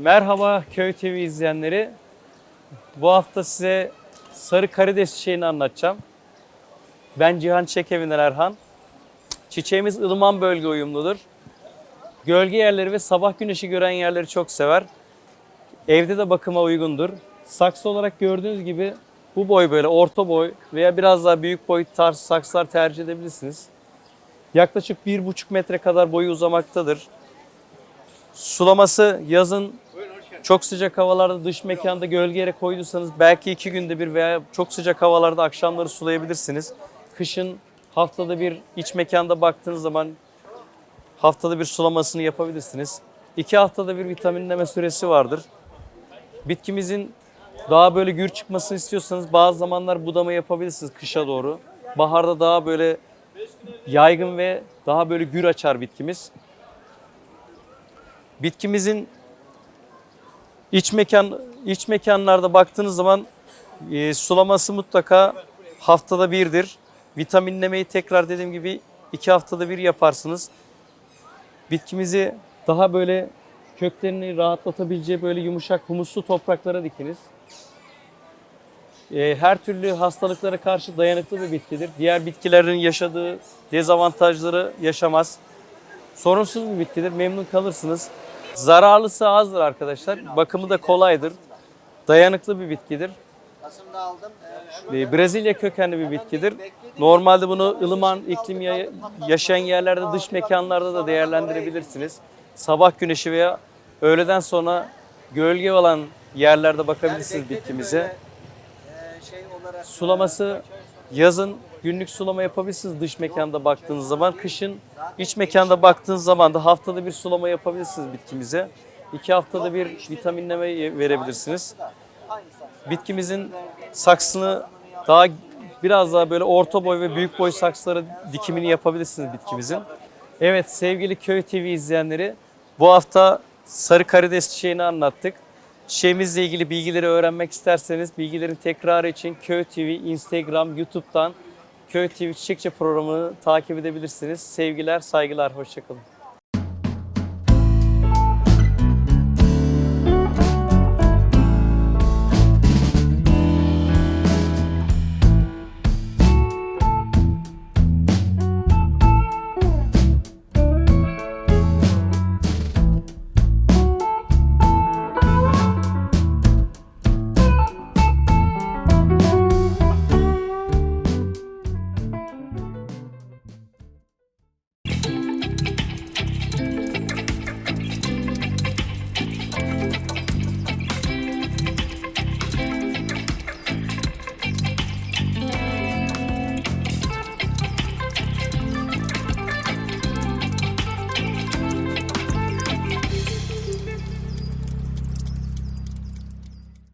Merhaba Köy TV izleyenleri. Bu hafta size sarı karides çiçeğini anlatacağım. Ben Cihan Çekevinden Erhan. Çiçeğimiz ılıman bölge uyumludur. Gölge yerleri ve sabah güneşi gören yerleri çok sever. Evde de bakıma uygundur. Saksı olarak gördüğünüz gibi bu boy böyle orta boy veya biraz daha büyük boy tarz saksılar tercih edebilirsiniz. Yaklaşık 1,5 metre kadar boyu uzamaktadır. Sulaması yazın çok sıcak havalarda dış mekanda gölge yere koyduysanız belki iki günde bir veya çok sıcak havalarda akşamları sulayabilirsiniz. Kışın haftada bir iç mekanda baktığınız zaman haftada bir sulamasını yapabilirsiniz. İki haftada bir vitaminleme süresi vardır. Bitkimizin daha böyle gür çıkmasını istiyorsanız bazı zamanlar budama yapabilirsiniz kışa doğru. Baharda daha böyle yaygın ve daha böyle gür açar bitkimiz. Bitkimizin iç mekan iç mekanlarda baktığınız zaman e, sulaması mutlaka haftada birdir. Vitaminlemeyi tekrar dediğim gibi iki haftada bir yaparsınız. Bitkimizi daha böyle köklerini rahatlatabileceği böyle yumuşak humuslu topraklara dikiniz. E, her türlü hastalıklara karşı dayanıklı bir bitkidir. Diğer bitkilerin yaşadığı dezavantajları yaşamaz. Sorunsuz bir bitkidir. Memnun kalırsınız. Zararlısı azdır arkadaşlar. Bakımı da kolaydır. Dayanıklı bir bitkidir. Ee, Brezilya kökenli bir bitkidir. Normalde bunu ılıman iklim ya- yaşayan yerlerde, dış mekanlarda da değerlendirebilirsiniz. Sabah güneşi veya öğleden sonra gölge olan yerlerde bakabilirsiniz bitkimize. Sulaması yazın günlük sulama yapabilirsiniz dış mekanda baktığınız zaman. Kışın iç mekanda baktığınız zaman da haftada bir sulama yapabilirsiniz bitkimize. İki haftada bir vitaminleme verebilirsiniz. Bitkimizin saksını daha biraz daha böyle orta boy ve büyük boy saksılara dikimini yapabilirsiniz bitkimizin. Evet sevgili Köy TV izleyenleri bu hafta sarı karides çiçeğini anlattık. Çiçeğimizle ilgili bilgileri öğrenmek isterseniz bilgilerin tekrarı için Köy TV Instagram, YouTube'dan Köy TV Çiçekçi programını takip edebilirsiniz. Sevgiler, saygılar, hoşçakalın.